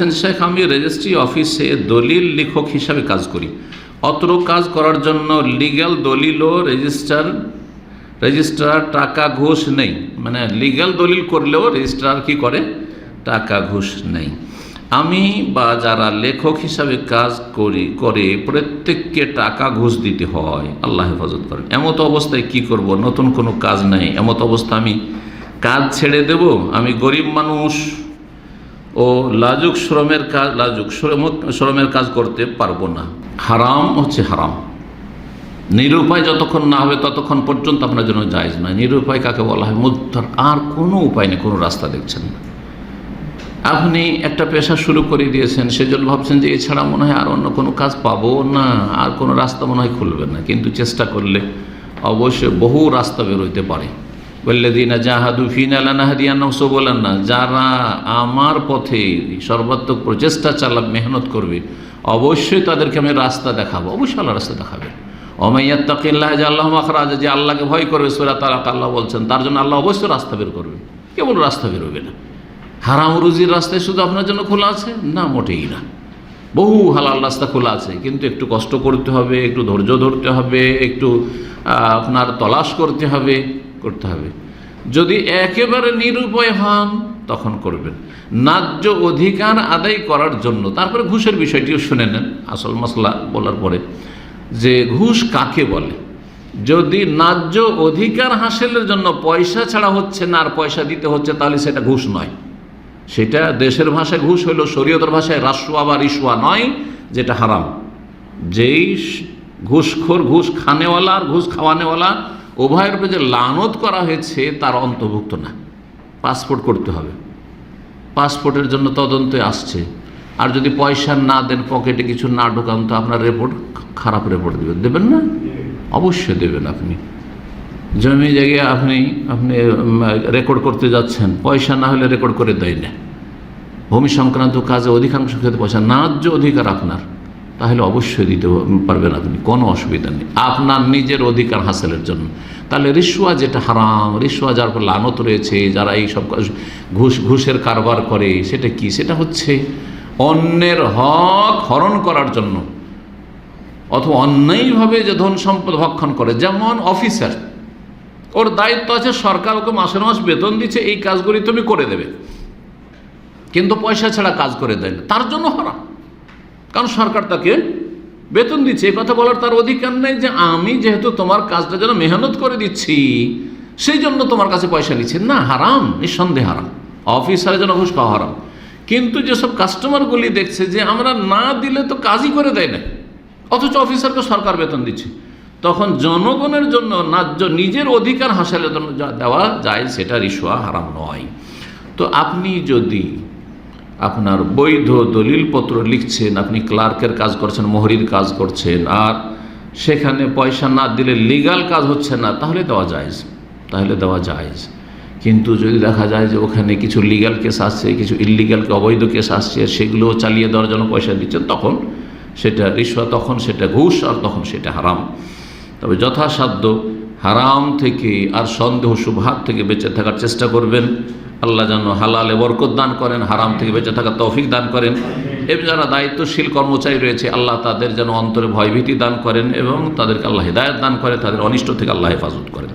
শেখ, আমি রেজিস্ট্রি অফিসে দলিল লেখক হিসাবে কাজ করি। অত্র কাজ করার জন্য লিগ্যাল দলিল ও রেজিস্টার রেজিস্ট্রার টাকা ঘুষ নেই। মানে লিগ্যাল দলিল করলেও রেজিস্ট্রার কি করে? টাকা ঘুষ নেই। আমি বা যারা লেখক হিসাবে কাজ করি, করে প্রত্যেককে টাকা ঘুষ দিতে হয়। আল্লাহ হেফাজত করেন। এমত অবস্থায় কি করব? নতুন কোনো কাজ নেই। এমত অবস্থা আমি কাজ ছেড়ে দেব? আমি গরিব মানুষ। ও লাজুক শ্রমের কাজ, লাজুক শ্রম শ্রমের কাজ করতে পারব না। হারাম হচ্ছে হারাম। নিরুপায় যতক্ষণ না হবে ততক্ষণ পর্যন্ত আপনার জন্য জায়জ নয়। নিরুপায় কাকে বলা হয়? মুদ্রার আর কোনো উপায় নেই, কোনো রাস্তা দেখছেন না। আপনি একটা পেশা শুরু করে দিয়েছেন, সেজন্য ভাবছেন যে এছাড়া মনে হয় আর অন্য কোনো কাজ পাবো না। আর কোনো রাস্তা মনে হয় খুলবে না। কিন্তু চেষ্টা করলে অবশ্যই বহু রাস্তা বেরোইতে পারে। বল্লেদিনা জাহাদু ফিনালানাহাদিয়ানসো বলেন না যারা আমার পথে সর্বাত্মক প্রচেষ্টা চালাক মেহনত করবে, অবশ্যই তাদেরকে আমি রাস্তা দেখাবো, অবশ্যই আল্লাহ রাস্তা দেখাবে অমাইয়াত তাকিল্লাহ যে আল্লাহ মাখরাজ, যে আল্লাহকে ভয় করবে, সুরা তালাক আল্লাহ বলছেন, তার জন্য আল্লাহ অবশ্যই রাস্তা বের করবে। কেবল রাস্তা বেরোবে না। হারাম রুজির রাস্তায় শুধু আপনার জন্য খোলা আছে? না, মোটেই না। বহু হালাল রাস্তা খোলা আছে, কিন্তু একটু কষ্ট করতে হবে, একটু ধৈর্য ধরতে হবে, একটু আপনার তলাশ করতে হবে। করতে হবে। যদি একেবারে নিরুপায় হন, তখন করবেন। ন্যায্য অধিকার আদায় করার জন্য। তারপরে ঘুষের বিষয়টিও শুনে নেন। আসল মশলা বলার পরে। যে ঘুষ কাকে বলে? যদি ন্যায্য অধিকার হাসিলের জন্য পয়সা ছাড়া হচ্ছে না আর পয়সা দিতে হচ্ছে, তাহলে সেটা ঘুষ নয়। সেটা দেশের ভাষায় ঘুষ হইল শরীয়তের ভাষায় রাসুয়া বা রিসুয়া নয়, যেটা হারাম। যেই ঘুষখোর, ঘুষ খানেওয়ালা আর ঘুষ খাওয়ানেওয়ালা উভয়ের উপরে যে লানত করা হয়েছে, তার অন্তর্ভুক্ত না। পাসপোর্ট করতে হবে। পাসপোর্টের জন্য তদন্তে আসছে। আর যদি পয়সা না দেন, পকেটে কিছু না ঢোকান, তো আপনার রিপোর্ট খারাপ রিপোর্ট দেবেন। দেবেন না? অবশ্যই দেবেন আপনি। জমি জায়গায় আপনি আপনি রেকর্ড করতে যাচ্ছেন। পয়সা না হলে রেকর্ড করে দেয় না। ভূমি সংক্রান্ত কাজে অধিকাংশ ক্ষেত্রে পয়সা, ন্যায্য অধিকার আপনার। তাহলে অবশ্যই দিতে পারবেন আপনি, কোনো অসুবিধা নেই। আপনার নিজের অধিকার হাসিলের জন্য। তাহলে রিসুয়া যেটা হারাম রিসুয়া যার উপর লানত রয়েছে, যারা এই সব ঘুষ ঘুষের কারবার করে, সেটা কি? সেটা হচ্ছে অন্যের হক হরণ করার জন্য। অথবা অন্যায়ভাবে যে ধন সম্পদ ভক্ষণ করে, যেমন অফিসার। ওর দায়িত্ব আছে সরকার ওকে মাসে মাস বেতন দিচ্ছে, এই কাজগুলি তুমি করে দেবে। কিন্তু পয়সা ছাড়া কাজ করে দেয় না। তার জন্য হারাম। কারণ সরকার তাকে বেতন দিচ্ছে, এ কথা বলার তার অধিকার নেই যে আমি যেহেতু তোমার কাজটা যেন মেহনত করে দিচ্ছি, সেই জন্য তোমার কাছে পয়সা নিচ্ছে। না, হারাম, নিঃসন্দেহে হারাম। অফিসারে যেন ঘুষ খাওয়া হারাম। কিন্তু যেসব কাস্টমারগুলি দেখছে যে আমরা না দিলে তো কাজই করে দেয় না, অথচ অফিসারকে সরকার বেতন দিচ্ছে, তখন জনগণের জন্য ন্যায্য নিজের অধিকার যা দেওয়া যায় সেটা রিসোয়া হারাম নয়। তো আপনি যদি আপনার বৈধ দলিলপত্র লিখছেন, আপনি ক্লার্কের কাজ করছেন মোহরির কাজ করছেন, আর সেখানে পয়সা না দিলে লিগাল কাজ হচ্ছে না, তাহলে দেওয়া যায় তাহলে দেওয়া যায় কিন্তু যদি দেখা যায় যে ওখানে কিছু লিগাল কেস আসছে, কিছু ইলিগাল অবৈধ কেস আসছে সেগুলো চালিয়ে দেওয়ার জন্য পয়সা দিচ্ছেন, তখন সেটা রিশ্বা তখন সেটা ঘুষ, আর তখন সেটা হারাম। তবে যথাসাধ্য হারাম থেকে আর সন্দেহ শুভাত থেকে বেঁচে থাকার চেষ্টা করবেন। আল্লাহ যেন হালালে বরকত দান করেন, হারাম থেকে বেঁচে থাকা তৌফিক দান করেন। এবং যারা দায়িত্বশীল কর্মচারী রয়েছে, আল্লাহ তাদের যেন অন্তরে ভয়ভীতি দান করেন এবং তাদেরকে আল্লাহ হেদায়ত দান করে, তাদের অনিষ্ট থেকে আল্লাহ হেফাজত করেন।